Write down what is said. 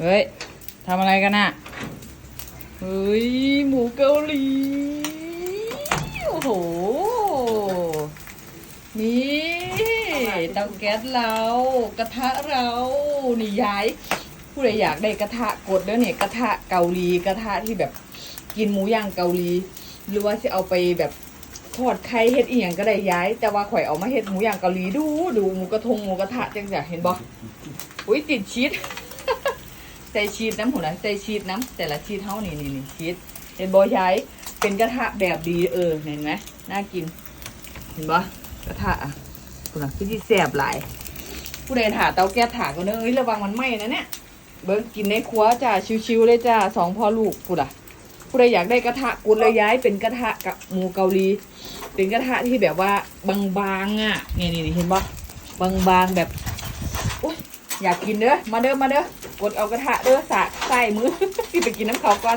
เฮ้ยทำอะไรกันน่ะเฮ้ย หมูเกาหลี โอ้โห นี่เตาแก๊สเรา กระทะเรา นี่ย้าย ผู้ใดอยากได้กระทะกดแล้วเนี่ย กระทะเกาหลีกระทะที่แบบกินหมูย่างเกาหลี หรือว่าจะเอาไปแบบทอดไข่เฮ็ดอีหยังก็ได้ย้าย แต่ว่าข่อยเอามาเฮ็ดหมูย่างเกาหลีดู ดูหมูกระทงหมูกระทะจังจะเห็นบ่อุ้ยติดชีส ใส่ชีสน้ำหัวนะใส่ชีสน้ำแต่ละชีสเท่านี่นี่นี่ชีสเห็นบ่ย้ายเป็นกระทะแบบดีเออเห็นไหมน่ากิน เห็นบ่กระทะอะคุณน่ะที่แสบหลายผู้ใดถาเตาแก๊สถาก็เนอะเอ้ยระวังมันไหม้นะเนี่ยเบิ้งกินในครัวจ้าชิวๆเลยจ้าสองพ่อลูกกูด่ะผู้ใดอยากได้กระทะกูเลยย้ายเป็นกระทะกับหมูเกาหลี เป็นกระทะที่แบบว่าบางๆอะนี่นี่เห็นปะบางๆแบบออยากกินเด้อมาเด้อมาเด้อ กดเอากระทะเด้อสะใส่มือที่ไปกินน้ำเขาก่อน